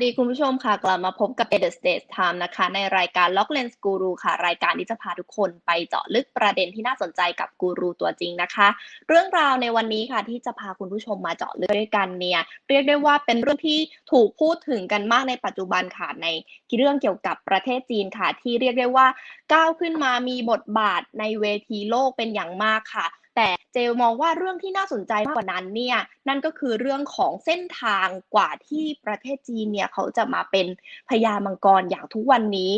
วัสดีคุณผู้ชมค่ะ กลับมาพบกับ The Stage Time นะคะ ในรายการ Lock Lens Guru ค่ะ รายการที่จะพาทุกคนไปเจาะลึกประเด็นที่น่าสนใจกับกูรูตัวจริงนะคะ เรื่องราวในวันนี้ค่ะที่จะพาคุณผู้ชมมาเจาะลึกด้วยกันเนี่ยเรียกได้ว่าเป็นเรื่องที่ถูกพูดถึงกันมากในปัจจุบันค่ะในเรื่องเกี่ยวกับประเทศจีนค่ะ ที่เรียกได้ว่าก้าวขึ้นมามีบทบาทในเวทีโลกเป็นอย่างมากค่ะ แต่เจลมองว่าเรื่องที่น่าสนใจมากกว่านั้นเนี่ยนั่นก็คือเรื่องของเส้นทางกว่าที่ประเทศจีนเนี่ยเขาจะมาเป็นพญามังกรอย่างทุกวันนี้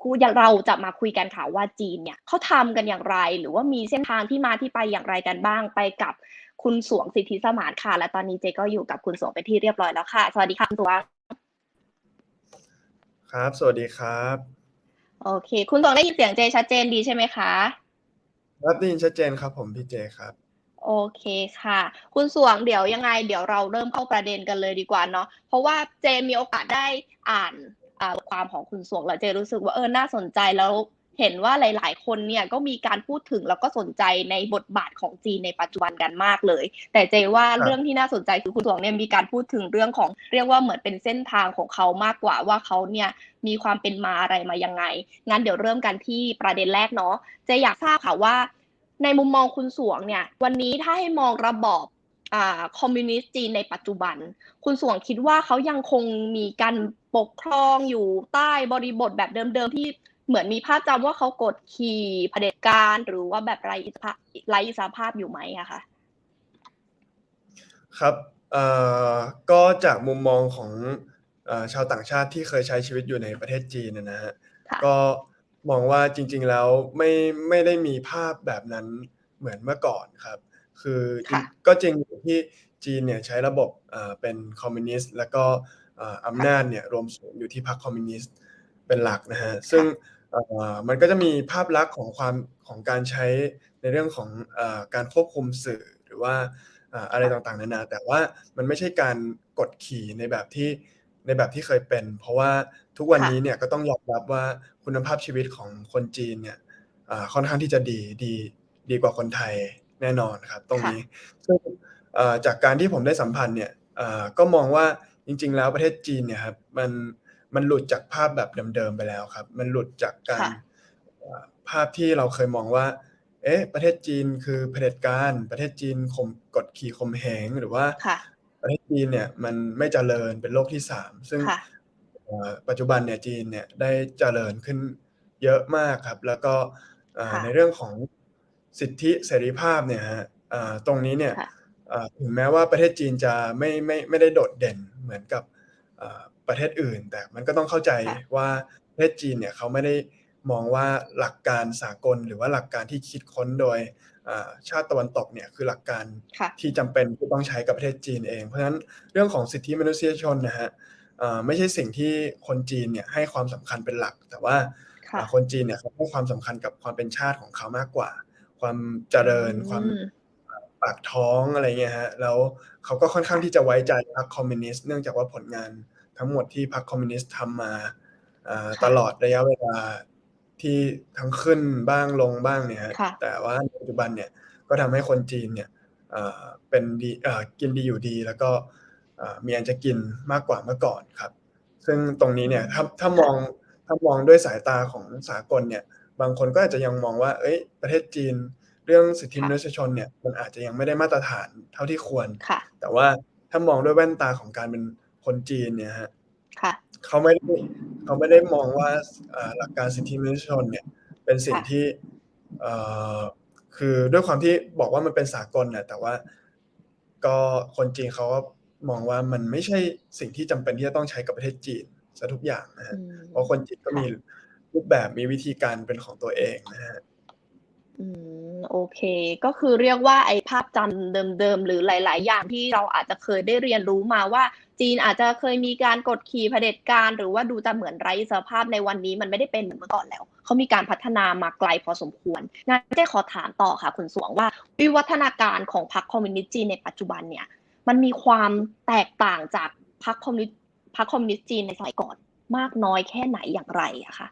ครูเราจะมาคุยกันค่ะว่าจีนเนี่ยเขาทำกันอย่างไร หรือว่ามีเส้นทางที่มาที่ไปอย่างไรกันบ้างไปกับคุณสวงสิทธิสมานค่ะ และตอนนี้เจก็อยู่กับคุณสวงเป็นที่เรียบร้อยแล้วค่ะ สวัสดีค่ะคุณสวงครับ สวัสดีครับ โอเค คุณสวงได้ยินเสียงเจชัดเจนดีใช่ไหมคะ รับได้ยินชัดเจนครับผมพี่เจครับ โอเคค่ะ คุณสวงเดี๋ยวยังไง เดี๋ยวเราเริ่มเข้าประเด็นกันเลยดีกว่าเนาะเพราะว่าเจมีโอกาสได้อ่านอ่าความของคุณสวงแล้วเจรู้สึกว่าเออน่าสนใจแล้ว เห็นว่าหลาย ๆ คนเนี่ยก็มีการพูดถึงแล้วก็สนใจในบทบาทของจีนในปัจจุบันกันมากเลย แต่เจว่าครับเรื่องที่น่าสนใจคือคุณสวงเนี่ยมีการพูดถึงเรื่องของเรียกว่าเหมือนเป็นเส้นทางของเขามากกว่าว่าเขาเนี่ยมีความเป็นมาอะไรมายังไง งั้นเดี๋ยวเริ่มกันที่ประเด็นแรกเนาะเจอยากทราบค่ะว่า ในมุมมองคุณสวงเนี่ย วันนี้ถ้าให้มองระบอบอ่าคอมมิวนิสต์จีนในปัจจุบัน คุณสวงคิดว่าเขายังคงมีการปกครองอยู่ใต้บริบทแบบเดิมๆที่ เหมือนมีภาพจำว่าเขากดขี่เผด็จการหรือว่าแบบไร้อิสระภาพไร้อิสรภาพอยู่ไหมอะคะครับเอ่อก็จากมุมมองของเอ่อชาวต่างชาติที่เคยใช้ชีวิตอยู่ในประเทศจีนนะนะฮะค่ะก็มองว่าจริง ๆแล้วไม่ไม่ได้มีภาพแบบนั้นเหมือนเมื่อก่อนครับ คือจริงค่ะก็จริงอยู่ที่จีนเนี่ยใช้ระบบเอ่อเป็นคอมมิวนิสต์แล้วก็เอ่ออำนาจเนี่ยรวมศูนย์อยู่ที่พรรคคอมมิวนิสต์เป็นหลักนะฮะซึ่ง เอ่อมันก็จะมีภาพลักษณ์ของความของการใช้ในเรื่องของเอ่อการควบคุมสื่อหรือว่าอ่าอะไรต่างๆนานา แต่ว่ามันไม่ใช่การกดขี่ในแบบที่ในแบบที่เคยเป็น เพราะว่าทุกวันค่ะ นี้เนี่ยก็ต้องยอมรับว่าคุณภาพชีวิตของคนจีนเนี่ยอ่าค่อนข้างที่จะดีดีดีกว่าคนไทยแน่นอนครับ ตรงนี้ซึ่งเอ่อจากการที่ผมได้สัมพันธ์เนี่ยเอ่อก็มองว่าจริง ๆ แล้วประเทศจีนเนี่ยครับมัน มันหลุดจากภาพแบบเดิมๆไปแล้วครับ มันหลุดจากการค่ะเอ่อภาพที่เราเคยมองว่า เอ๊ะ ประเทศจีนคือเผด็จการประเทศจีนข่มกดขี่ข่มเหงหรือว่าค่ะประเทศจีนเนี่ยมันไม่เจริญเป็นโลกที่สามซึ่งค่ะเอ่อปัจจุบันเนี่ยจีนเนี่ยได้เจริญขึ้นเยอะมากครับ แล้วก็เอ่อค่ะในเรื่องของสิทธิเสรีภาพเนี่ยฮะเอ่อตรงนี้เนี่ยค่ะเอ่อถึงแม้ว่าประเทศจีนจะไม่ไม่ไม่ได้โดดเด่นเหมือนกับเอ่อ ประเทศอื่น แต่มันก็ต้องเข้าใจค่ะว่าประเทศจีนเนี่ยเขาไม่ได้มองว่าหลักการสากลหรือว่าหลักการที่คิดค้นโดยอ่าชาติตะวันตกเนี่ยคือหลักการค่ะที่จำเป็นที่ต้องใช้กับประเทศจีนเอง เพราะฉะนั้นเรื่องของสิทธิมนุษยชนนะฮะเอ่อไม่ใช่สิ่งที่คนจีนเนี่ยให้ความสำคัญเป็นหลัก แต่ว่าค่ะอ่าคนจีนเนี่ยเขาให้ความสำคัญกับความเป็นชาติของเขามากกว่า ความเจริญความอืมปากท้องอะไรเงี้ยฮะแล้วเขาก็ค่อนข้างที่จะไว้ใจพรรคคอมมิวนิสต์เนื่องจากว่าผลงาน ทั้งหมดที่พรรคคอมมิวนิสต์ทำมาอ่าค่ะตลอดระยะเวลาที่ทั้งขึ้นบ้างลงบ้างเนี่ยฮะค่ะแต่ว่าในปัจจุบันเนี่ยก็ทำให้คนจีนเนี่ยเอ่อเป็นดีเอ่อกินดีอยู่ดี แล้วก็เอ่อมีอันจะกินมากกว่าเมื่อก่อนครับ ซึ่งตรงนี้เนี่ยถ้าถ้ามองถ้ามองด้วยสายตาของสากลเนี่ยบางคนก็อาจจะยังมองว่าเอ้ยประเทศจีนเรื่องสิทธิค่ะมนุษยชนเนี่ยมันอาจจะยังไม่ได้มาตรฐานเท่าที่ควรค่ะแต่ว่าถ้ามองด้วยแว่นตาของการเป็น คนจีนเนี่ยฮะค่ะเขาไม่ได้เขาไม่ได้มองว่าเอ่อหลักการสิทธิมนุษยชนเนี่ย เป็นสิ่งค่ะที่เอ่อคือด้วยความที่บอกว่ามันเป็นสากลน่ะแต่ว่า ก็คนจีนเขาก็มองว่ามันไม่ใช่สิ่งที่จำเป็นที่จะต้องใช้กับประเทศจีนซะทุกอย่างนะฮะอืมเพราะคนจีนก็มีรูปแบบมีวิธีการเป็นของตัวเองนะฮะอืม โอเค ก็คือเรียกว่าไอ้ภาพจำเดิมๆ หรือหลาย ๆ อย่างที่เราอาจจะเคยได้เรียนรู้มาว่า จีนอาจจะเคยมีการกดขี่เผด็จการ หรือว่าดูจะเหมือนไร้สภาพในวันนี้มันไม่ได้เป็นเหมือนเมื่อก่อนแล้ว เขามีการพัฒนามาไกลพอสมควรงั้นเจ๊ขอถามต่อค่ะคุณสวงว่า วิวัฒนาการของพรรคคอมมิวนิสต์จีนในปัจจุบันเนี่ย มันมีความแตกต่างจากพรรคคอมมิวนิสต์พรรคคอมมิวนิสต์จีนในสมัยก่อน มากน้อยแค่ไหนอย่างไรอะคะ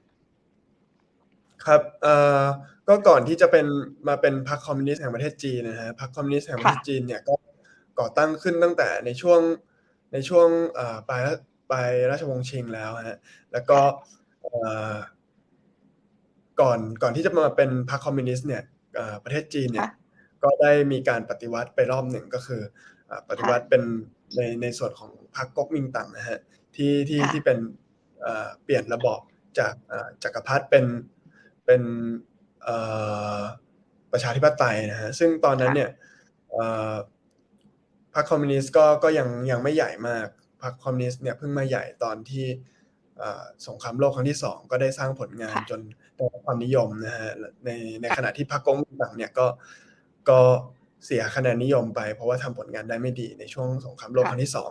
ครับเอ่อก็ก่อนที่จะเป็นมาเป็นพรรคคอมมิวนิสต์แห่งประเทศจีนนะฮะพรรคคอมมิวนิสต์แห่งประเทศค่ะจีนเนี่ยก็ก่อตั้งขึ้นตั้งแต่ในช่วงในช่วงเอ่อปลายไปราชวงศ์ชิงแล้วฮะแล้วก็เอ่อก่อนก่อนที่จะมาเป็นพรรคคอมมิวนิสต์เนี่ยเอ่อประเทศจีนเนี่ยค่ะก็ได้มีการปฏิวัติไปรอบหนึ่งก็คืออ่าปฏิวัติเป็นในในส่วนของพรรคก๊กมินตั๋งนะฮะที่ที่ค่ะที่เป็นเอ่อเปลี่ยนระบอบจากอ่าจักรพรรดิเป็น เป็นเอ่อประชาธิปไตยนะฮะซึ่งตอนนั้นเนี่ยเอ่อพรรคคอมมิวนิสต์ก็ก็ยังยังไม่ใหญ่มากพรรคคอมมิวนิสต์เนี่ยเพิ่งมาใหญ่ตอนที่เอ่อสงครามโลกครั้งที่สองก็ได้สร้างผลงานค่ะจนได้รับความนิยมนะฮะในในขณะที่พรรคก๊กมินตั๋งเนี่ยก็ก็เสียคะแนนนิยมไป เพราะว่าทำผลงานได้ไม่ดีในช่วงสงครามโลกค่ะครั้งที่สอง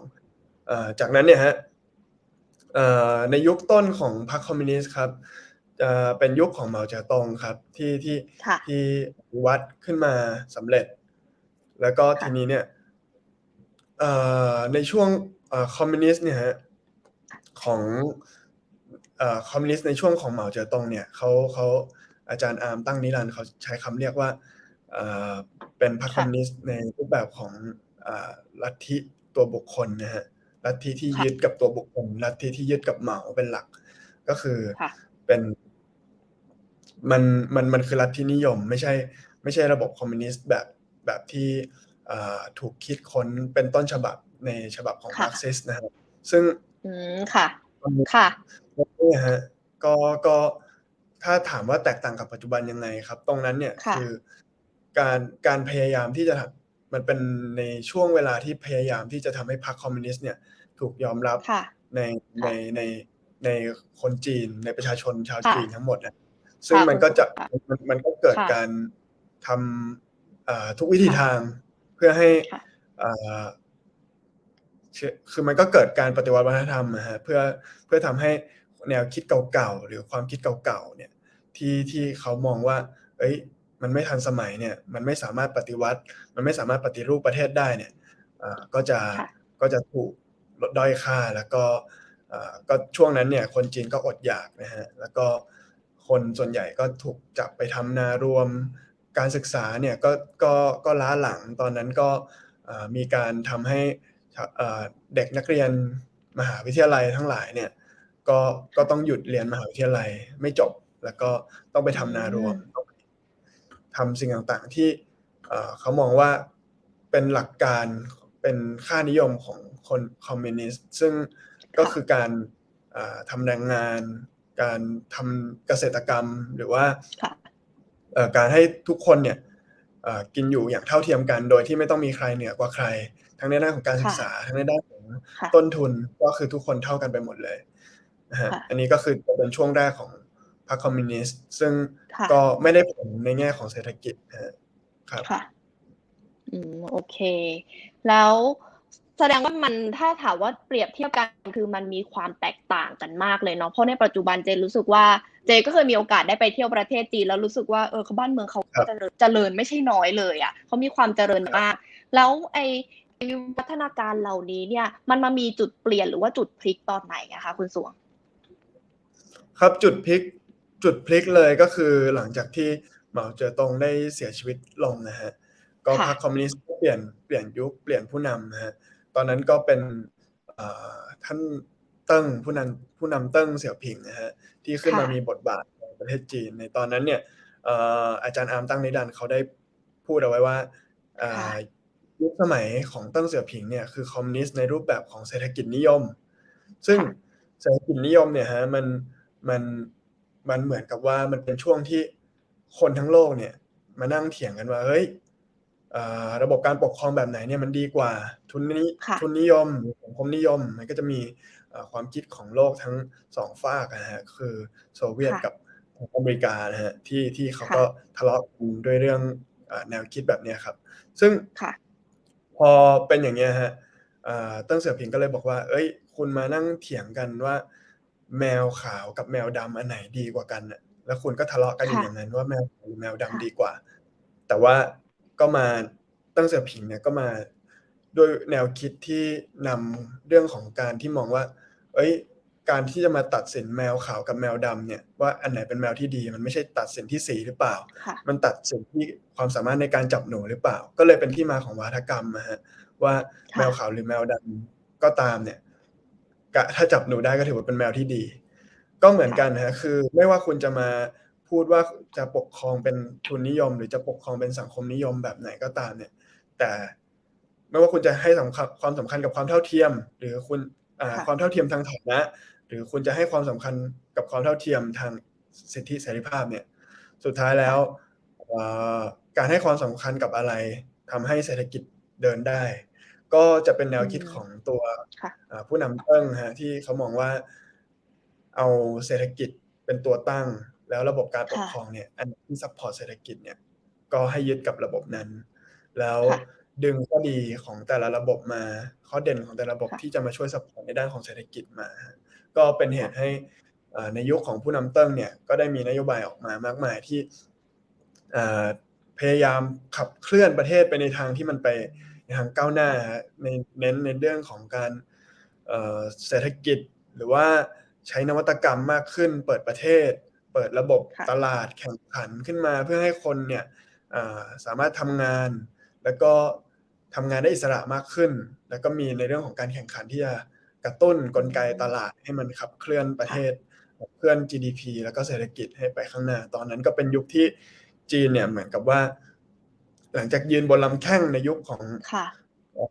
เอ่อจากนั้นเนี่ยฮะเอ่อในยุคต้นของพรรคคอมมิวนิสต์ครับ จะเป็นยุคของเหมาเจ๋อตงครับ ที่ที่ค่ะ ที่ปฏิวัดขึ้นมาสำเร็จ แล้วก็ค่ะ ทีนี้เนี่ย เอ่อในช่วงเอ่อคอมมิวนิสต์เนี่ยฮะของเอ่อคอมมิวนิสต์ในช่วงของเหมาเจ๋อตงเนี่ยเขาเขาอาจารย์อาร์มตั้งนิรันดร์เขาใช้คำเรียกว่าเอ่อเป็นพรรคคอมมิวนิสต์ในรูปแบบของอ่าลัทธิตัวบุคคลนะฮะลัทธิที่ค่ะ ยึดกับตัวบุคคลลัทธิที่ยึดกับเหมาเป็นหลัก ก็คือค่ะ เป็น มันมันมันคือลัทธินิยม ไม่ใช่ไม่ใช่ระบบคอมมิวนิสต์แบบแบบที่อ่าถูกคิดค้นเป็นต้นฉบับในฉบับของค่ะมาร์กซิสต์นะครับซึ่งอืมค่ะตอนนี้ค่ะเนี่ยฮะก็ก็ถ้าถามว่าแตกต่างกับปัจจุบันยังไงครับ ตรงนั้นเนี่ยค่ะคือการการพยายามที่จะทำมันเป็นในช่วงเวลาที่พยายามที่จะทำให้พรรคคอมมิวนิสต์เนี่ยถูกยอมรับค่ะในค่ะในในในคนจีนในประชาชนชาวค่ะจีนทั้งหมดนะ ซึ่งค่ะมันก็จะค่ะมันมันก็เกิดค่ะการทำอ่าทุกวิธีค่ะทางเพื่อให้ค่ะอ่าเชื่อคือมันก็เกิดการปฏิวัติวัฒนธรรมนะฮะเพื่อเพื่อทำให้แนวคิดเก่าๆหรือความคิดเก่าๆเนี่ยที่ที่เขามองว่า เอ้ย มันไม่ทันสมัยเนี่ย มันไม่สามารถปฏิวัติ มันไม่สามารถปฏิรูปประเทศได้เนี่ยอ่าก็จะค่ะก็จะถูกลดด้อยค่าแล้วก็อ่าก็ช่วงนั้นเนี่ย คนจีนก็อดอยากนะฮะแล้วก็ คนส่วนใหญ่ก็ถูกจับไปทำนารวม การศึกษาเนี่ยก็ก็ก็ล้าหลังตอนนั้นก็อ่ามีการทำให้อ่าเด็กนักเรียนมหาวิทยาลัยทั้งหลายเนี่ยก็ก็ต้องหยุดเรียนมหาวิทยาลัยไม่จบ แล้วก็ต้องไปทำนารวมต้องไปทำสิ่งต่างๆที่เอ่อเขามองว่าเป็นหลักการเป็นค่านิยมของคนคอมมิวนิสต์ซึ่งก็คือการอ่าทำแรงงาน การทำเกษตรกรรมหรือว่าค่ะเอ่อการให้ทุกคนเนี่ยเอ่อกินอยู่อย่างเท่าเทียมกัน โดยที่ไม่ต้องมีใครเหนือกว่าใคร ทั้งในด้านของการศึกษา ทั้งในด้านของค่ะต้นทุนก็คือทุกคนเท่ากันไปหมดเลยนะฮะค่ะอันนี้ก็คือจะเป็นช่วงแรกของพรรคคอมมิวนิสต์ซึ่งค่ะก็ไม่ได้ผลในแง่ของเศรษฐกิจนะฮะครับค่ะอืมโอเค แล้ว แสดงว่ามันถ้าถามว่าเปรียบเทียบกันคือมันมีความแตกต่างกันมากเลยเนาะเพราะในปัจจุบันเจรู้สึกว่าเจก็เคยมีโอกาสได้ไปเที่ยวประเทศจีนแล้วรู้สึกว่าเออเขาบ้านเมืองเขาครับเจริญเจริญไม่ใช่น้อยเลยอะเขามีความเจริญมาก แล้วไอไอ้วิวัฒนาการเหล่านี้เนี่ย มันมามีจุดเปลี่ยนหรือว่าจุดพลิกตอนไหนอะคะคุณสวง ครับจุดพลิกจุดพลิกเลยก็คือหลังจากที่เหมาเจ๋อตงได้เสียชีวิตลงนะฮะก็ค่ะพรรคคอมมิวนิสต์ก็เปลี่ยนเปลี่ยนยุคเปลี่ยนผู้นำนะฮะ ตอนนั้นก็เป็นเอ่อท่านเติ้งผู้นำผู้นำเติ้งเสี่ยวผิงนะฮะที่ขึ้นมาค่ะมีบทบาทในประเทศจีน ในตอนนั้นเนี่ยเอ่ออาจารย์อาร์มตั้งนิรันดร์เขาได้พูดเอาไว้ว่าอ่าค่ะยุคสมัยของเติ้งเสี่ยวผิงเนี่ยคือคอมมิวนิสต์ในรูปแบบของเศรษฐกิจนิยม ซึ่งค่ะเศรษฐกิจนิยมเนี่ยฮะมันมันมันเหมือนกับว่ามันเป็นช่วงที่คนทั้งโลกเนี่ยมานั่งเถียงกันว่าเฮ้ยอ่า ระบบการปกครองแบบไหนเนี่ยมันดีกว่า ทุนนี้ค่ะทุนนิยมหรือสังคมนิยมมันก็จะมีอ่าความคิดของโลกทั้งสองฝากนะฮะคือโซเวียตค่ะกับอเมริกานะฮะที่ที่เขาค่ะก็ทะเลาะกันด้วยเรื่องอาแนวคิดแบบเนี้ยครับ ซึ่งค่ะพอเป็นอย่างเงี้ยฮะอ่าเติ้งเสี่ยวผิงก็เลยบอกว่า เอ้ย คุณมานั่งเถียงกันว่า แมวขาวกับแมวดำอันไหนดีกว่ากันน่ะแล้วคุณก็ทะเลาะกันอยู่ค่ะอย่างนั้นว่าแมวขาวหรือแมวดำค่ะดีกว่า แต่ว่า ก็มาเติ้งเสี่ยวผิงเนี่ยก็มาด้วยแนวคิดที่นำเรื่องของการที่มองว่า เอ้ย การที่จะมาตัดสินแมวขาวกับแมวดำเนี่ย ว่าอันไหนเป็นแมวที่ดี มันไม่ใช่ตัดสินที่สีหรือเปล่าค่ะมันตัดสินที่ความสามารถในการจับหนูหรือเปล่า ก็เลยเป็นที่มาของวาทกรรมนะฮะว่าค่ะแมวขาวหรือแมวดำก็ตามเนี่ยกะถ้าจับหนูได้ก็ถือว่าเป็นแมวที่ดี ก็เหมือนกันนะฮะคือ ไม่ว่าคุณจะมา พูดว่าจะปกครองเป็นทุนนิยม หรือจะปกครองเป็นสังคมนิยมแบบไหนก็ตามเนี่ย แต่ไม่ว่าคุณจะให้สำคัญความสำคัญกับความเท่าเทียม หรือคุณอ่าค่ะความเท่าเทียมทางฐานะ หรือคุณจะให้ความสำคัญกับความเท่าเทียมทางสิทธิเสรีภาพเนี่ย สุดท้ายแล้วเอ่อการให้ความสำคัญกับอะไรทำให้เศรษฐกิจเดินได้ ก็จะเป็นแนวคิดอืมของตัวค่ะอ่าผู้นำเติ้งฮะที่เขามองว่าเอาเศรษฐกิจเป็นตัวตั้ง แล้วระบบการปกค่ะครองเนี่ยอันที่ซัพพอร์ตเศรษฐกิจเนี่ยก็ให้ยึดกับระบบนั้น แล้วค่ะดึงข้อดีของแต่ละระบบมาข้อเด่นของแต่ละระบบค่ะที่จะมาช่วยซัพพอร์ตในด้านของเศรษฐกิจมาฮะก็เป็นเหตุให้อ่าในยุคของผู้นำเติ้งเนี่ยก็ได้มีนโยบายออกมามากมายที่อ่าพยายามขับเคลื่อนประเทศไปในทางที่มันไปในทางก้าวหน้าฮะในเน้นในเรื่องของการเอ่อเศรษฐกิจหรือว่าใช้นวัตกรรมมากขึ้นเปิดประเทศ เปิดระบบค่ะตลาดแข่งขันขึ้นมาเพื่อให้คนเนี่ยอ่าสามารถทำงาน แล้วก็ทำงานได้อิสระมากขึ้น แล้วก็มีในเรื่องของการแข่งขันที่จะกระตุ้นกลไกตลาดให้มันขับเคลื่อนประเทศขับเคลื่อน GDP แล้วก็เศรษฐกิจให้ไปข้างหน้า ตอนนั้นก็เป็นยุคที่จีนเนี่ยเหมือนกับว่า หลังจากยืนบนลำแข้งในยุคของค่ะ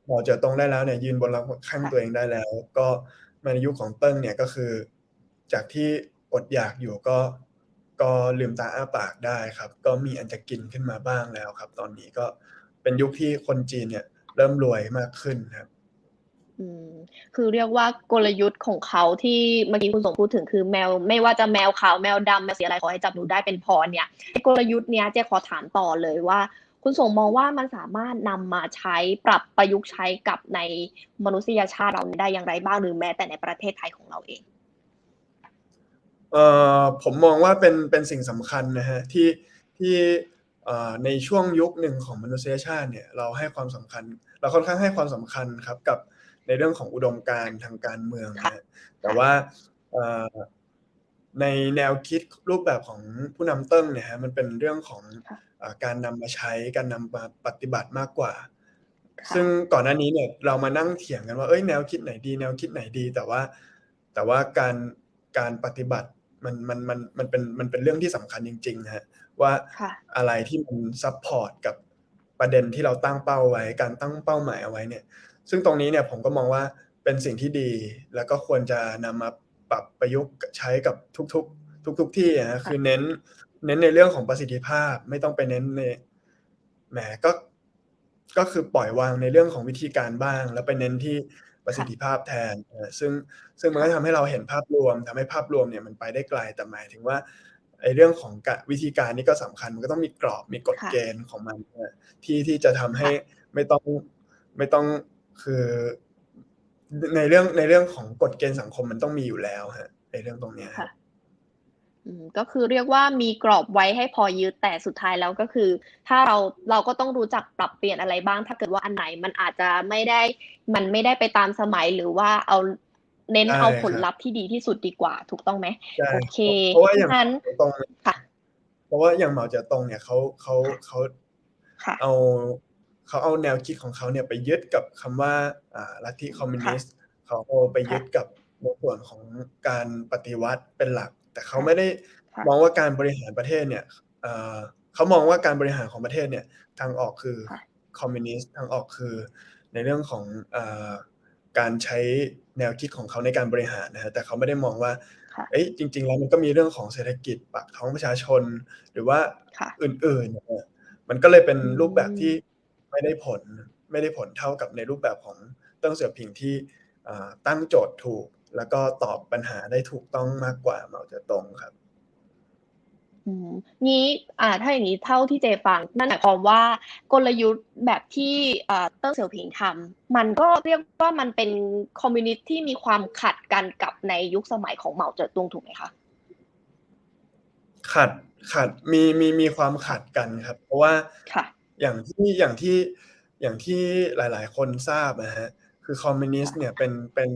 หมอเจ๋อตงได้แล้วเนี่ยยืนบนลำแข้งค่ะตัวเองได้แล้ว ก็มาในยุคของเติ้งเนี่ยก็คือ จากที่อดอยากอยู่ก็ ก็ลืมตาอ้าปากได้ครับ ก็มีอันจะกินขึ้นมาบ้างแล้วครับ ตอนนี้ก็เป็นยุคที่คนจีนเนี่ย เริ่มรวยมากขึ้นครับ อืม คือเรียกว่ากลยุทธ์ของเขาที่เมื่อกี้คุณสงพูดถึงคือแมว ไม่ว่าจะแมวขาวแมวดำแมวสีอะไรขอให้จับหนูได้เป็นพอเนี่ยกลยุทธ์เนี้ยเจ๊ขอถามต่อเลยว่าคุณสงมองว่ามันสามารถนำมาใช้ปรับประยุกต์ใช้กับในมนุษยชาติเราได้อย่างไรบ้างหรือแม้แต่ในประเทศไทยของเราเอง เอ่อผมมองว่าเป็นเป็นสิ่งสำคัญนะฮะที่ที่เอ่อในช่วงยุคหนึ่งของมนุษยชาติเนี่ยเราให้ความสำคัญ เราค่อนข้างให้ความสำคัญครับกับในเรื่องของอุดมการณ์ทางการเมืองนะฮะแต่ว่าเอ่อในแนวคิดรูปแบบของผู้นำเติ้งเนี่ยฮะมันเป็นเรื่องของค่ะเอ่อการนำมาใช้การนำมาปฏิบัติมากกว่า ค่ะซึ่งก่อนหน้านี้เนี่ยเรามานั่งเถียงกันว่าเอ้ยแนวคิดไหนดี แนวคิดไหนดี แต่ว่าแต่ว่าการการปฏิบัติ มันมันมันมันเป็นมันเป็นเรื่องที่สำคัญจริงๆนะฮะว่าค่ะอะไรที่มันซัพพอร์ตกับประเด็นที่เราตั้งเป้าไว้ การตั้งเป้าหมายเอาไว้เนี่ย ซึ่งตรงนี้เนี่ยผมก็มองว่าเป็นสิ่งที่ดี แล้วก็ควรจะนำมาปรับประยุกต์ใช้กับทุกๆ ทุก ๆ ที่นะฮะคือเน้น เน้นในเรื่องของประสิทธิภาพไม่ต้องไปเน้นในแหมก็ก็คือปล่อยวางในเรื่องของวิธีการบ้าง แล้วไปเน้นที่ ประสิทธิภาพแทนนะซึ่งซึ่งมันก็ทำให้เราเห็นภาพรวมทำให้ภาพรวมเนี่ยมันไปได้ไกลแต่หมายถึงว่าไอ้เรื่องของกะวิธีการนี่ก็สำคัญมันก็ต้องมีกรอบมีกฎค่ะเกณฑ์ของมันนะที่ที่จะทำให้ไม่ต้องไม่ต้องคือในเรื่องในเรื่องของกฎเกณฑ์สังคมมันต้องมีอยู่แล้วฮะในเรื่องตรงเนี้ยค่ะอืม ก็คือเรียกว่ามีกรอบไว้ให้พอยึดแต่สุดท้ายแล้วก็คือ ถ้าเราเราก็ต้องรู้จักปรับเปลี่ยนอะไรบ้าง ถ้าเกิดว่าอันไหนมันอาจจะไม่ได้มันไม่ได้ไปตามสมัยหรือว่าเอาเน้นใช่เอาผลครับลัพธ์ที่ดีที่สุดดีกว่า ถูกต้องไหมใช่โอเคเพราะว่าอย่างงั้นตรงค่ะ เพราะว่าอย่างเหมาเจ๋อตงเนี่ยเขาเขาเขาค่ะเอาเขาเอาแนวคิดของเขาเนี่ยไปยึดกับคำว่าอ่าลัทธิคอมมิวนิสต์เขาเอาไปยึดกับในส่วนของการปฏิวัติเป็นหลัก แต่เขาค่ะไม่ได้ค่ะมองว่าการบริหารประเทศเนี่ยเอ่อเขามองว่าการบริหารของประเทศเนี่ยทางออกคือค่ะคอมมิวนิสต์ทางออกคือในเรื่องของเอ่อการใช้แนวคิดของเขาในการบริหารนะฮะแต่เขาไม่ได้มองว่าค่ะเอ้ยจริง ๆ แล้วมันก็มีเรื่องของเศรษฐกิจปากท้องประชาชน หรือว่าค่ะอื่นๆเนี่ยมันก็เลยเป็นอืมรูปแบบที่ไม่ได้ผลไม่ได้ผลเท่ากับในรูปแบบของเติ้งเสี่ยวผิงที่อ่าตั้งโจทย์ถูก แล้วก็ตอบปัญหาได้ถูกต้องมากกว่าเหมาเจ๋อตงครับอืมงี้อ่าถ้าอย่างนี้เท่าที่เจฟัง นั่นหมายความว่ากลยุทธ์แบบที่อ่าเติ้งเสี่ยวผิงทำมันก็เรียกว่ามันเป็นคอมมิวนิสต์ที่มีความขัดกันกับในยุคสมัยของเหมาเจ๋อตุงถูกไหมคะขัดขัดมีมีมีความขัดกันครับ เพราะว่าค่ะอย่างที่อย่างที่อย่างที่หลาย ๆ คนทราบนะฮะคือคอมมิวนิสต์เนี่ยเป็นเป็น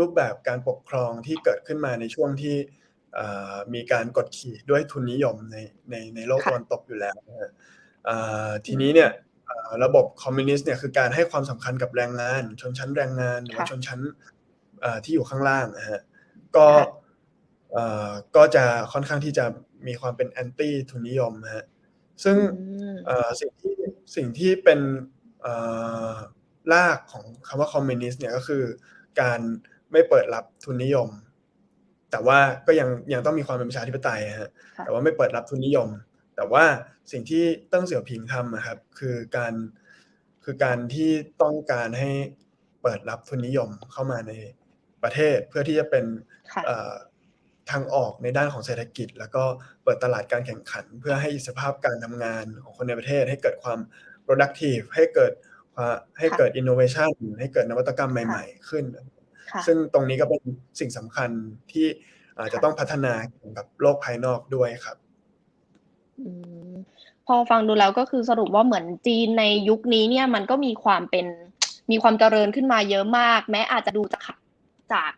รูปแบบการปกครองที่เกิดขึ้นมาในช่วงที่เอ่อมีการกดขี่ด้วยทุนนิยมในในในโลกค่ะตะวันตกอยู่แล้วนะฮะเอ่อทีนี้เนี่ยเอ่อระบบคอมมิวนิสต์เนี่ยคือการให้ความสำคัญกับแรงงาน ชนชั้นแรงงานหรือว่าค่ะชนชั้นเอ่อที่อยู่ข้างล่างนะฮะก็เอ่อก็จะค่อนข้างที่จะมีความเป็นแอนตี้ทุนนิยมฮะซึ่งอืมเอ่อสิ่งที่สิ่งที่เป็นเอ่อรากของคำว่าคอมมิวนิสต์เนี่ยก็คือการ ไม่เปิดรับทุนนิยม แต่ว่าก็ยังยังต้องมีความเป็นประชาธิปไตยฮะค่ะแต่ว่าไม่เปิดรับทุนนิยม แต่ว่าสิ่งที่เติ้งเสี่ยวผิงทำอะครับ คือการคือการที่ต้องการให้เปิดรับทุนนิยมเข้ามาในประเทศเพื่อที่จะเป็นค่ะเอ่อทางออกในด้านของเศรษฐกิจ แล้วก็เปิดตลาดการแข่งขัน เพื่อให้อิสรภาพการทำงานของคนในประเทศ ให้เกิดความ productive ให้เกิดความให้เกิด innovation ให้เกิดนวัตกรรมใหม่ ๆ ขึ้นค่ะ ซึ่งตรงนี้ก็เป็นสิ่งสำคัญที่อาจจะค่ะต้องพัฒนาเกี่ยวกับโลกภายนอกด้วยครับอืมพอฟังดูแล้วก็คือสรุปว่าเหมือนจีนในยุคนี้เนี่ยมันก็มีความเป็นมีความเจริญขึ้นมาเยอะมาก แม้อาจจะดูจากจาก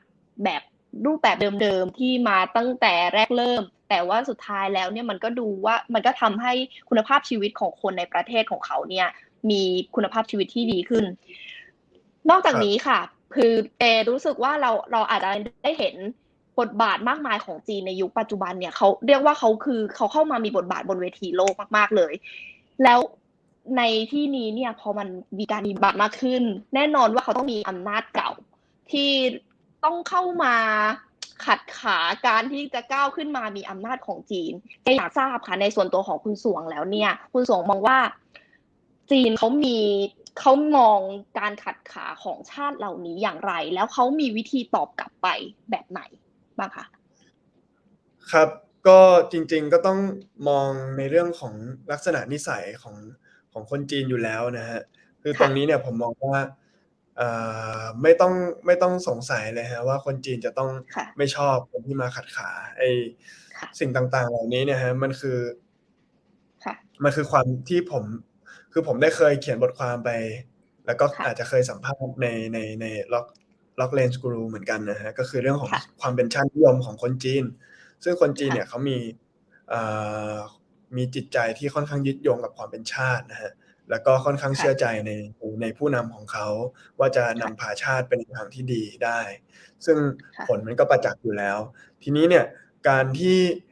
แบบรูปแบบเดิมๆที่มาตั้งแต่แรกเริ่ม แต่ว่าสุดท้ายแล้วเนี่ยมันก็ดูว่ามันก็ทำให้คุณภาพชีวิตของคนในประเทศของเขาเนี่ย มีคุณภาพชีวิตที่ดีขึ้น นอกจากนี้ค่ะ คือเอรู้สึกว่าเราเราอาจจะได้เห็นบทบาทมากมายของจีนในยุคปัจจุบันเนี่ยเขาเรียกว่าเขาคือเขาเข้ามามีบทบาทบนเวทีโลกมาก ๆเลย แล้วในที่นี้เนี่ยพอมันมีการมีบาทมากขึ้น แน่นอนว่าเขาต้องมีอำนาจเก่า ที่ต้องเข้ามาขัดขาการที่จะก้าวขึ้นมามีอำนาจของจีนแกอยากทราบค่ะในส่วนตัวของคุณสวงแล้วเนี่ย คุณสวงมองว่า จีนเขามี เขามองการขัดขาของชาติเหล่านี้อย่างไร แล้วเขามีวิธีตอบกลับไปแบบไหนบ้างคะครับก็จริงๆก็ต้องมองในเรื่องของลักษณะนิสัยของของคนจีนอยู่แล้วนะฮะคือค่ะตรงนี้เนี่ยผมมองว่าเอ่อไม่ต้องไม่ต้องสงสัยเลยฮะว่าคนจีนจะต้องค่ะไม่ชอบคนที่มาขัดขาไอค่ะสิ่งต่างๆ เหล่านี้เนี่ยฮะมันคือค่ะมันคือความที่ผม คือผมได้เคยเขียนบทความไป แล้วก็ค่ะอาจจะเคยสัมภาษณ์ในในในล็อกล็อกเลนส์กูรูเหมือนกันนะฮะก็คือเรื่องของค่ะความเป็นชาตินิยมของคนจีน ซึ่งคนจีนค่ะเนี่ยเขามีเอ่อมีจิตใจที่ค่อนข้างยึดโยงกับความเป็นชาตินะฮะแล้วก็ค่อนข้างค่ะเชื่อใจในในผู้นำของเขา ว่าจะนำค่ะพาชาติเป็นทางที่ดีได้ ซึ่งค่ะผลมันก็ประจักษ์อยู่แล้ว ทีนี้เนี่ยการที่เอ่อ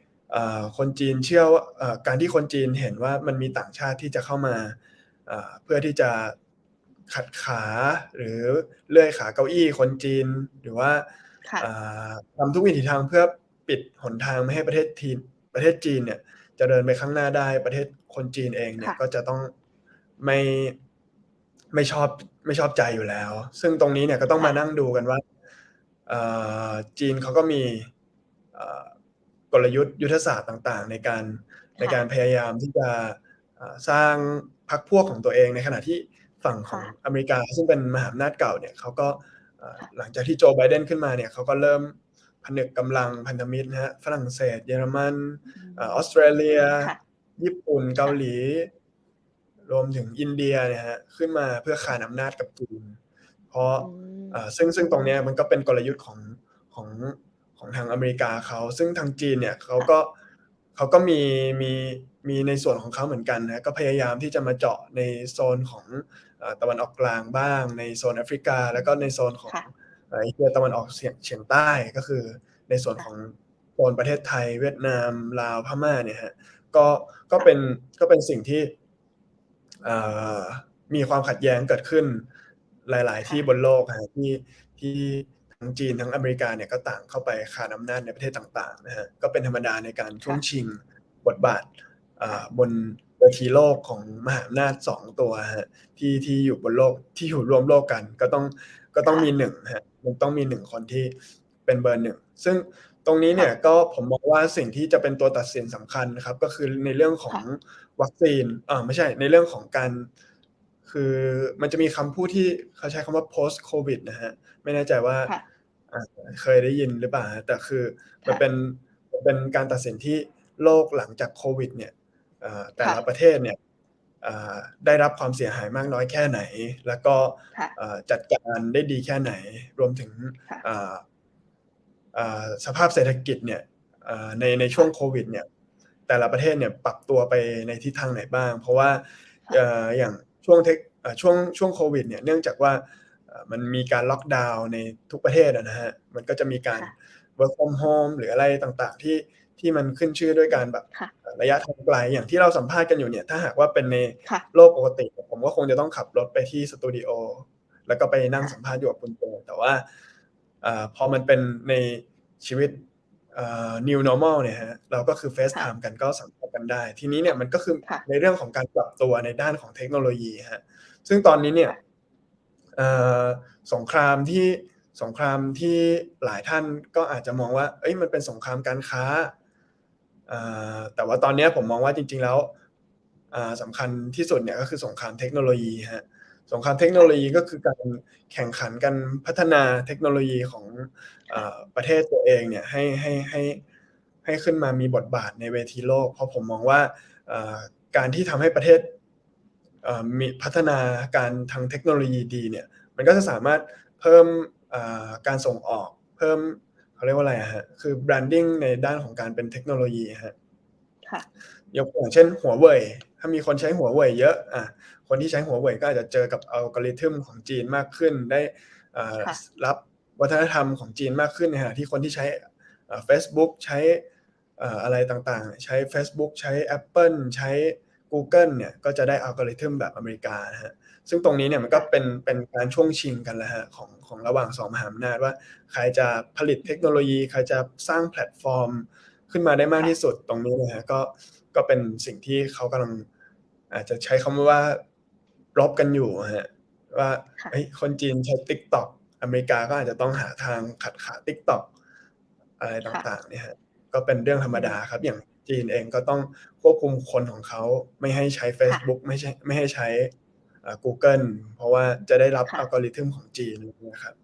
คนจีนเชื่อว่าเอ่อการที่คนจีนเห็นว่ามันมีต่างชาติที่จะเข้ามาเอ่อเพื่อที่จะขัดขาหรือเลื่อยขาเก้าอี้คนจีนหรือว่าค่ะเอ่อทำทุกวิถีทางเพื่อปิดหนทางไม่ให้ประเทศทีนประเทศจีนเนี่ยจเจริญไปข้างหน้าได้ประเทศคนจีนเองเนี่ยค่ะก็จะต้องไม่ไม่ชอบไม่ชอบใจอยู่แล้ว ซึ่งตรงนี้เนี่ยก็ต้องมานั่งดูกันว่าเอ่อจีนเขาก็มีเอ่อ กลยุทธ์ยุทธศาสตร์ต่างๆ ในการในการพยายามที่จะเอ่อสร้างพรรคพวกของตัวเองในขณะที่ฝั่งของค่ะอเมริกา ซึ่งเป็นมหาอำนาจเก่าเนี่ยเขาก็เอ่อค่ะหลังจากที่โจไบเดนขึ้นมาเนี่ยเขาก็เริ่มผนึกกำลังพันธมิตรนะฮะฝรั่งเศส เยอรมันเออออสเตรเลียค่ะญี่ปุ่นเกาหลี รวมถึงอินเดียเนี่ยฮะขึ้นมาเพื่อขานอำนาจกับจีนเพราะอืมเอ่อซึ่งซึ่งตรงเนี้ยมันก็เป็นกลยุทธ์ของของ ของทางอเมริกาเขา ซึ่งทางจีนเนี่ยเขาก็เขาก็มีมีมีในส่วนของเขาเหมือนกันนะก็พยายามที่จะมาเจาะในโซนของเอ่อตะวันออกกลางบ้าง ในโซนแอฟริกา แล้วก็ในโซนของค่ะเอ่อเอเชียตะวันออกเฉียงเฉียงใต้ก็คือ ในส่วนของโซนประเทศไทย เวียดนามลาวพม่าเนี่ยฮะก็ก็เป็นก็เป็นสิ่งที่เอ่อมีความขัดแย้งเกิดขึ้นหลาย ๆ ที่บนโลกฮะที่ที่ทั้ งจีนทั้งอเมริกาเนี่ยก็ต่างเข้าไปคานอำนาจในประเทศต่างๆนะฮะก็เป็นธรรมดาในการช่วงชิงบทบาทอ่าบนเวทีโลกของมหาอำนาจสองตัวฮะที่ที่อยู่บนโลกที่อยู่รวมโลกกัน ก็ต้องก็ต้องมีหนึ่งฮะมันต้องมีหนึ่งคนที่เป็นเบอร์หนึ่งซึ่งตรงนี้เนี่ยก็ผมมองว่าสิ่งที่จะเป็นตัวตัดสินสำคัญนะครับ ก็คือในเรื่องของค่ะวัคซีนอ่าไม่ใช่ในเรื่องของการ คือมันจะมีคำพูดที่เขาใช้คำว่า post covid นะฮะไม่แน่ใจว่าค่ะอ่า เคยได้ยินหรือเปล่าฮะแต่คือมันค่ะเป็นมันเป็นการตัดสินที่โลกหลังจากโควิด เนี่ยเอ่อแต่ละค่ะประเทศเนี่ยอ่าได้รับความเสียหายมากน้อยแค่ไหน แล้วก็ค่ะเอ่อจัดการได้ดีแค่ไหน รวมถึงค่ะอ่าอ่าสภาพเศรษฐกิจเนี่ยอ่าในในช่วงโควิด เนี่ย แต่ละประเทศเนี่ยปรับตัวไปในทิศทางไหนบ้าง เพราะว่าค่ะเอ่ออย่างช่วงเทคเอ่อช่วงช่วงโควิด เนี่ยเนื่องจากว่าอ่า มันมีการล็อกดาวน์ในทุกประเทศอะนะฮะมันก็จะมีการค่ะ work from home หรืออะไรต่างๆ ที่ที่มันขึ้นชื่อด้วยการแบบค่ะระยะทางไกลอย่างที่เราสัมภาษณ์กันอยู่เนี่ย ถ้าหากว่าเป็นในค่ะโลกปกติ ผมก็คงจะต้องขับรถไปที่สตูดิโอแล้วก็ไปนั่งสัมภาษณ์อยู่กับคุณโจแต่ว่าอาพอมันเป็นในชีวิตอ่า new normal เนี่ยฮะเราก็คือ FaceTime กันก็สัมภาษณ์กันได้ ทีนี้เนี่ยมันก็คือค่ะในเรื่องของการปรับตัวในด้านของเทคโนโลยีฮะซึ่งตอนนี้เนี่ยค่ะเอ่อ สงครามที่สงครามที่หลายท่านก็อาจจะมองว่า เอ้ยมันเป็นสงครามการค้าแต่ว่าตอนนี้ผมมองว่าจริง ๆ แล้วสำคัญที่สุดเนี่ยก็คือสงครามเทคโนโลยีฮะสงครามเทคโนโลยีก็คือการแข่งขันกันพัฒนาเทคโนโลยีของอประเทศตัวเองเนี่ยให้ให้ให้ให้ขึ้นมามีบทบาทในเวทีโลก เพราะผมมองว่าการที่ทำให้ประเทศ มีพัฒนาการทางเทคโนโลยีดีเนี่ยมันก็จะสามารถเพิ่มอ่าการส่งออก เพิ่มเขาเรียกว่าอะไรอะฮะคือ branding ในด้านของการเป็นเทคโนโลยีฮะค่ะยกตัวอย่างเช่นหัวเว่ยถ้ามีคนใช้หัวเว่ยเยอะอะคนที่ใช้หัวเว่ยก็อาจจะเจอกับอัลกอริทึมของจีนมากขึ้น ได้อ่าค่ะรับวัฒนธรรมของจีนมากขึ้นในขณะที่คนที่ใช้อ่า Facebook ใช้อ่าอะไรต่างๆ ใช้ Facebook ใช้ Apple ใช้ Google เนี่ยก็จะได้อัลกอริทึมแบบอเมริกานะฮะซึ่งตรงนี้เนี่ยมันก็เป็นเป็นการช่วงชิงกันแล้วฮะของของระหว่างสองมหาอำนาจว่า ใครจะผลิตเทคโนโลยี ใครจะสร้างแพลตฟอร์ม ขึ้นมาได้มากที่สุดตรงนี้นะฮะก็ก็เป็นสิ่งที่เขากำลังอาจจะใช้คำว่ารบกันอยู่ฮะว่าค่ะเฮ้ยคนจีนใช้ TikTok อเมริกาก็อาจจะต้องหาทางขัดขา TikTok อะไรต่างๆเนี่ยฮะก็เป็นเรื่องธรรมดาครับอย่าง จีนเองก็ต้องควบคุมคนของเขาไม่ให้ใช้ Facebook ไม่ใช่ไม่ให้ใช้อ่า Google เพราะว่าจะได้รับค่ะอัลกอริทึมของจีนนะครับ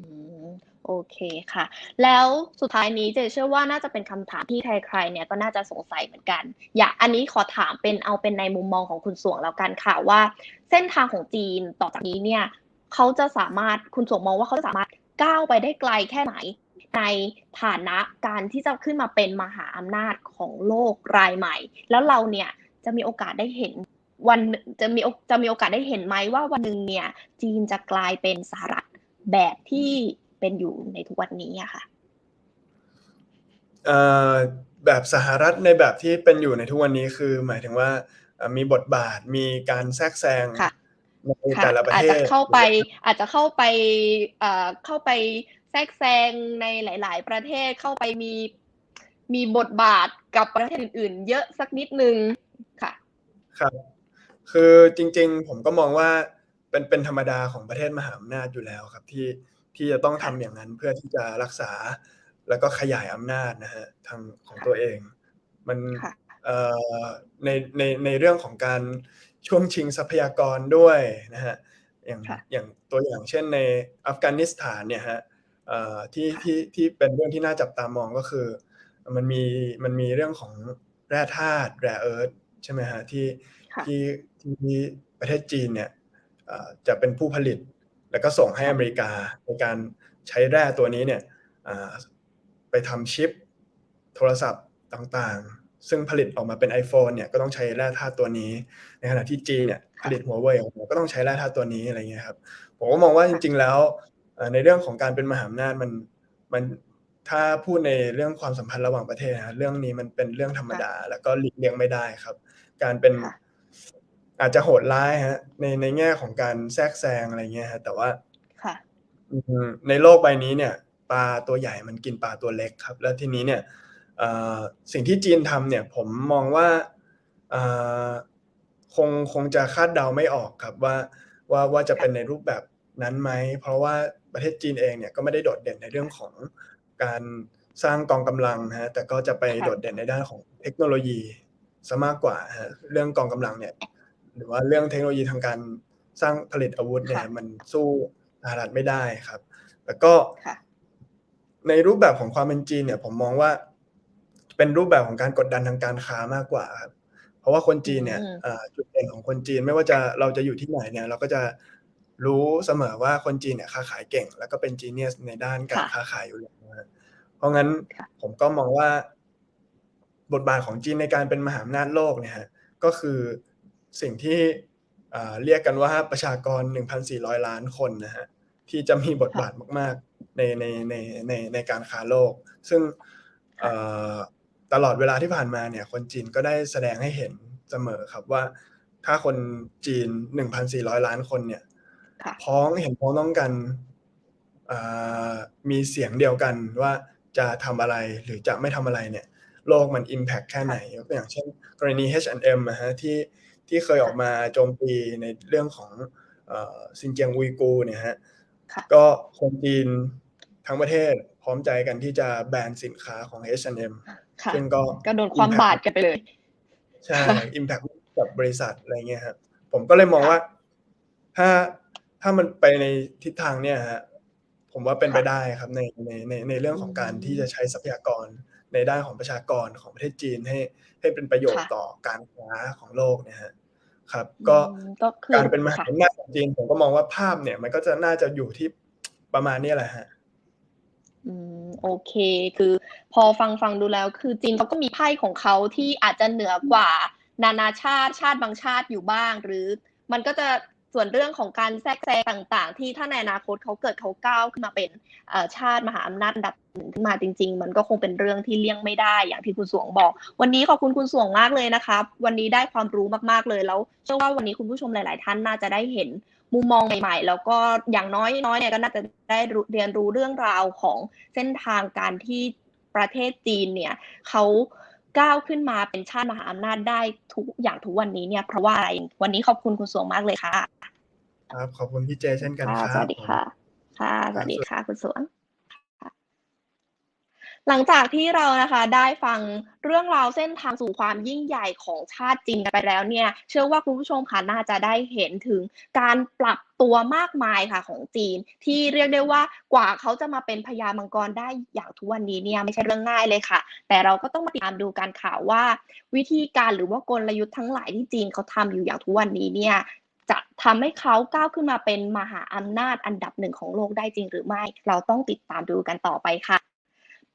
อืมโอเคค่ะ แล้วสุดท้ายนี้เจเชื่อว่าน่าจะเป็นคำถามที่ใครๆเนี่ยก็น่าจะสงสัยเหมือนกัน อยากอันนี้ขอถามเป็นเอาเป็นในมุมมองของคุณสวงแล้วกันค่ะว่า เส้นทางของจีนต่อจากนี้เนี่ยเขาจะสามารถคุณสวงมองว่าเขาจะสามารถก้าวไปได้ไกลแค่ไหน ในฐานะการที่จะขึ้นมาเป็นมหาอำนาจของโลกรายใหม่ แล้วเราเนี่ยจะมีโอกาสได้เห็นวันจะมีโอจะมีโอกาสได้เห็นไหมว่าวันหนึ่งเนี่ยจีนจะกลายเป็นสหรัฐแบบที่เป็นอยู่ในทุกวันนี้อะค่ะเอ่อแบบสหรัฐในแบบที่เป็นอยู่ในทุกวันนี้คือ หมายถึงว่าเอ่อมีบทบาทมีการแทรกแซงค่ะในค่ะแต่ละประอาจเทจะศเข้าไปอาจจะเข้าไปเอ่อเข้าไป แทรกแซงในหลาย ๆ ประเทศเข้าไปมีมีบทบาทกับประเทศอื่น ๆ เยอะสักนิดนึงค่ะครับคือจริง ๆ ผมก็มองว่าเป็นเป็นธรรมดาของประเทศมหาอำนาจอยู่แล้วครับที่ที่จะต้องทำค่ะอย่างนั้นเพื่อที่จะรักษาแล้วก็ขยายอำนาจนะฮะทางของค่ะตัวเอง มันค่ะเอ่อในในในเรื่องของการช่วงชิงทรัพยากรด้วยนะฮะอย่างค่ะอย่างตัวอย่างเช่นในอัฟกานิสถานเนี่ยฮะเอ่อ ที่ค่ะที่ที่เป็นเรื่องที่น่าจับตามองก็คือ มันมีมันมีเรื่องของแร่ธาตุแร่เอิร์ธใช่ไหมฮะที่ค่ะที่ที่ประเทศจีนเนี่ยเอ่อจะเป็นผู้ผลิต แล้วก็ส่งให้ค่ะอเมริกาในการใช้แร่ตัวนี้เนี่ยอ่าไปทำชิป โทรศัพท์ต่างๆ ซึ่งผลิตออกมาเป็น iPhone เนี่ยก็ต้องใช้แร่ธาตุตัวนี้ ในขณะที่จีนเนี่ยผค่ะลิตหัวเว่ยออกมาก็ต้องใช้แร่ธาตุตัวนี้อะไรเงี้ยครับผมก็มองว่าจริง ๆ แล้วเอ่อ ในเรื่องของการเป็นมหาอำนาจมันมันถ้าพูดในเรื่องความสัมพันธ์ระหว่างประเทศนะฮะเรื่องนี้มันเป็นเรื่องธรรมดา แล้วก็หลีกเลี่ยงไม่ได้ครับ การเป็นค่ะอาจจะโหดร้ายฮะ ในในแง่ของการแทรกแซงอะไรเงี้ยฮะแต่ว่าค่ะอืมในโลกใบนี้เนี่ย ปลาตัวใหญ่มันกินปลาตัวเล็กครับ แล้วทีนี้เนี่ยเอ่อสิ่งที่จีนทำเนี่ย ผมมองว่าเอ่อคงคงจะคาดเดาไม่ออกครับว่าว่าว่าจะเป็นในรูปแบบนั้นไหม เพราะว่า ประเทศจีนเองเนี่ยก็ไม่ได้โดดเด่นในเรื่องของการสร้างกองกำลังนะฮะแต่ก็จะไปค่ะโดดเด่นในด้านของเทคโนโลยีซะมากกว่าฮะเรื่องกองกำลังเนี่ยหรือว่าเรื่องเทคโนโลยีทางการสร้างผลิตอาวุธเนี่ยค่ะมันสู้สหรัฐไม่ได้ครับ แล้วก็ค่ะในรูปแบบของความเป็นจีนเนี่ย ผมมองว่า เป็นรูปแบบของการกดดันทางการค้ามากกว่าครับ เพราะว่าคนจีนเนี่ยอืมเอ่อจุดเด่นของคนจีนไม่ว่าจะเราจะอยู่ที่ไหนเนี่ย เราก็จะ รู้เสมอว่าคนจีนเนี่ยค้าขายเก่ง แล้วก็เป็นจีเนียสในด้านการค่ะค้าขายอยู่แล้วนะฮะเพราะงั้นค่ะผมก็มองว่า บทบาทของจีนในการเป็นมหาอำนาจโลกเนี่ยฮะก็คือสิ่งที่อ่าเรียกกันว่าประชากร 1,400 ล้านคนนะฮะที่จะมีบทบาทมาก ๆ ในในในในในการค้าโลก ซึ่งเอ่อตลอดเวลาที่ผ่านมาเนี่ยคนจีนก็ได้แสดงให้เห็นเสมอครับว่า ถ้าคนจีน 1,400 ล้านคนเนี่ยค่ะ พ้องเห็นพ้องต้องกันอ่ามีเสียงเดียวกันว่าจะทำอะไรหรือจะไม่ทำอะไรเนี่ย โลกมัน Impact แค่ไหนยกตัวอย่างเช่น กรณี H&M นะฮะที่ที่เคยออกมาโจมตีในเรื่องของเอ่อซินเจียงอุยกูร์เนี่ยฮะค่ะก็คนจีนทั้งประเทศพร้อมใจกันที่จะแบนสินค้าของ H&M ค่ะซึ่งก็ก็โดนความ impact บาดกันไปเลย ใช่ Impact กับบริษัทอะไรเงี้ยครับผมก็เลยมองว่า ถ้า ถ้ามันไปในทิศทางเนี่ยฮะผมว่าเป็นไปค่ะได้ครับในในในในเรื่องของการอืมที่จะใช้ทรัพยากรในด้านของประชากรของประเทศจีนให้ให้เป็นประโยชน์ค่ะต่อการค้าของโลกเนี่ยฮะครับ ก็อืมก็คือการเป็นมหาค่ะอำนาจของจีนผมก็มองว่าภาพเนี่ย มันก็จะน่าจะอยู่ที่ประมาณนี้แหละฮะอืมโอเค คือพอฟังฟังดูแล้ว คือจีนเขาก็มีไพ่ของเขาที่อาจจะเหนือกว่า นานาชาติชาติบางชาติอยู่บ้าง หรือมันก็จะ ส่วนเรื่องของการแทรกแซงต่าง ๆ ที่ถ้าในอนาคตเขาเกิดเขาก้าวขึ้นมาเป็นชาติมหาอำนาจดับหนึ่งขึ้นมาจริง ๆ มันก็คงเป็นเรื่องที่เลี่ยงไม่ได้อย่างที่คุณสวงบอก วันนี้ขอบคุณคุณสวงมากเลยนะครับวันนี้ได้ความรู้มากๆเลยแล้วเชื่อว่าวันนี้คุณผู้ชมหลาย ๆ ท่านน่าจะได้เห็นมุมมองใหม่ๆ แล้วก็อย่างน้อยน้อยเนี่ยก็น่าจะได้เรียนรู้เรื่องราวของเส้นทางการที่ประเทศจีนเนี่ยเขาก้าวขึ้นมาเป็นชาติมหาอำนาจได้ทุกอย่างทุกวันนี้เนี่ยเพราะว่าอะไรวันนี้ขอบคุณคุณสวงมากเลยค่ะ ครับ ขอบคุณพี่เจเช่นกันค่ะครับสวัสดีผมค่ะ ค่ะสครับวัสดีค่ะ คุณสวงค่ะหลังจากที่เรานะคะได้ฟังเรื่องราวเส้นทางสู่ความยิ่งใหญ่ของชาติจีนกันไปแล้วเนี่ย เชื่อว่าคุณผู้ชมค่ะน่าจะได้เห็นถึงการปรับตัวมากมายค่ะของจีน ที่เรียกได้ว่ากว่าเขาจะมาเป็นพญามังกรได้อย่างทุกวันนี้เนี่ยไม่ใช่เรื่องง่ายเลยค่ะ แต่เราก็ต้องมาติดตามดูกันค่ะว่า วิธีการหรือว่ากลยุทธ์ทั้งหลายที่จีนเขาทำอยู่อย่างทุกวันนี้เนี่ย จะทำให้เขาก้าวขึ้นมาเป็นมหาอำนาจอันดับหนึ่งของโลกได้จริงหรือไม่ เราต้องติดตามดูกันต่อไปค่ะ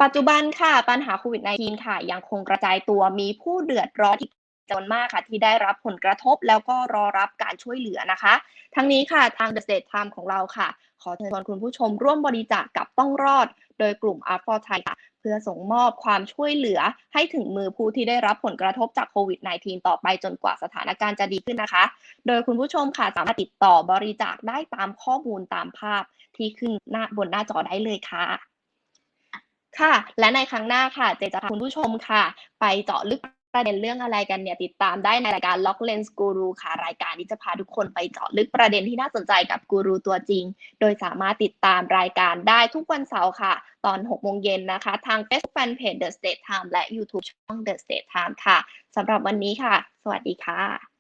ปัจจุบันค่ะปัญหาโควิด -19 ค่ะ ยังคงกระจายตัวมีผู้เดือดร้อนอีกจำนวนมากค่ะที่ได้รับผลกระทบแล้วก็รอรับการช่วยเหลือนะคะ ทั้งนี้ค่ะทาง The State Time ของเราค่ะ ขอเชิญชวนคุณผู้ชมร่วมบริจาคกับต้องรอด โดยกลุ่ม Art for Thai ค่ะ พื่อส่งมอบความช่วยเหลือให้ถึงมือผู้ที่ได้รับผลกระทบจากโควิด -19 ต่อไปจนกว่าสถานการณ์จะดีขึ้นนะคะ โดยคุณผู้ชมค่ะสามารถติดต่อบริจาคได้ตามข้อมูลตามภาพที่ขึ้นหน้าบนหน้าจอได้เลยค่ะค่ะ และในครั้งหน้าค่ะ เจจะพาคุณผู้ชมค่ะ ไปเจาะลึก ประเด็นเรื่องอะไรกันเนี่ยติดตามได้ในรายการ Lock Lens Guru ค่ะรายการที่จะพาทุกคนไปเจาะลึกประเด็นที่น่าสนใจกับกูรูตัวจริง โดยสามารถติดตามรายการได้ทุกวันเสาร์ค่ะ ตอน 6 โมงเย็นนะคะ ทาง Facebook Fanpage The State Time และ YouTube ช่อง The State Time ค่ะสำหรับวันนี้ค่ะ สวัสดีค่ะ